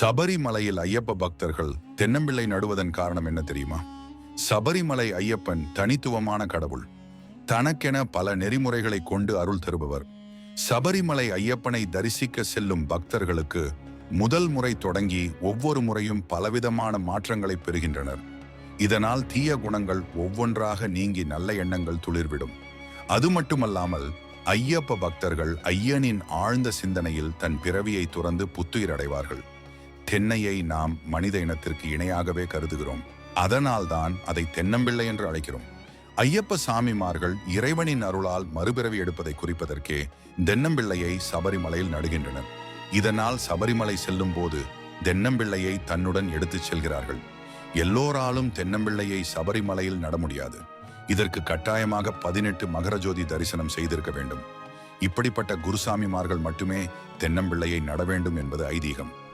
சபரிமலையில் ஐயப்ப பக்தர்கள் தென்னம்பிள்ளை நடுவதன் காரணம் என்ன தெரியுமா? சபரிமலை ஐயப்பன் தனித்துவமான கடவுள். தனக்கென பல நெறிமுறைகளை கொண்டு அருள் தருபவர். சபரிமலை ஐயப்பனை தரிசிக்க செல்லும் பக்தர்களுக்கு முதல் முறை தொடங்கி ஒவ்வொரு முறையும் பலவிதமான மாற்றங்களை பெறுகின்றனர். இதனால் தீய குணங்கள் ஒவ்வொன்றாக நீங்கி நல்ல எண்ணங்கள் துளிர்விடும். அது மட்டுமல்லாமல் ஐயப்ப பக்தர்கள் ஐயனின் ஆழ்ந்த சிந்தனையில் தன் பிறவியை துறந்து புத்துயிர் அடைவார்கள். தென்னையை நாம் மனித இனத்திற்கு இணையாகவே கருதுகிறோம். அதனால்தான் அதை தென்னம்பிள்ளை என்று அழைக்கிறோம். ஐயப்ப சாமிமார்கள் இறைவனின் அருளால் மறுபிறவி எடுப்பதை குறிப்பதற்கே தென்னம்பிள்ளையை சபரிமலையில் நடுகின்றனர். இதனால் சபரிமலை செல்லும் போது தென்னம்பிள்ளையை தன்னுடன் எடுத்துச் செல்கிறார்கள். எல்லோராலும் தென்னம்பிள்ளையை சபரிமலையில் நட முடியாது. இதற்கு கட்டாயமாக பதினெட்டு மகரஜோதி தரிசனம் செய்திருக்க வேண்டும். இப்படிப்பட்ட குருசாமிமார்கள் மட்டுமே தென்னம்பிள்ளையை நட வேண்டும் என்பது ஐதீகம்.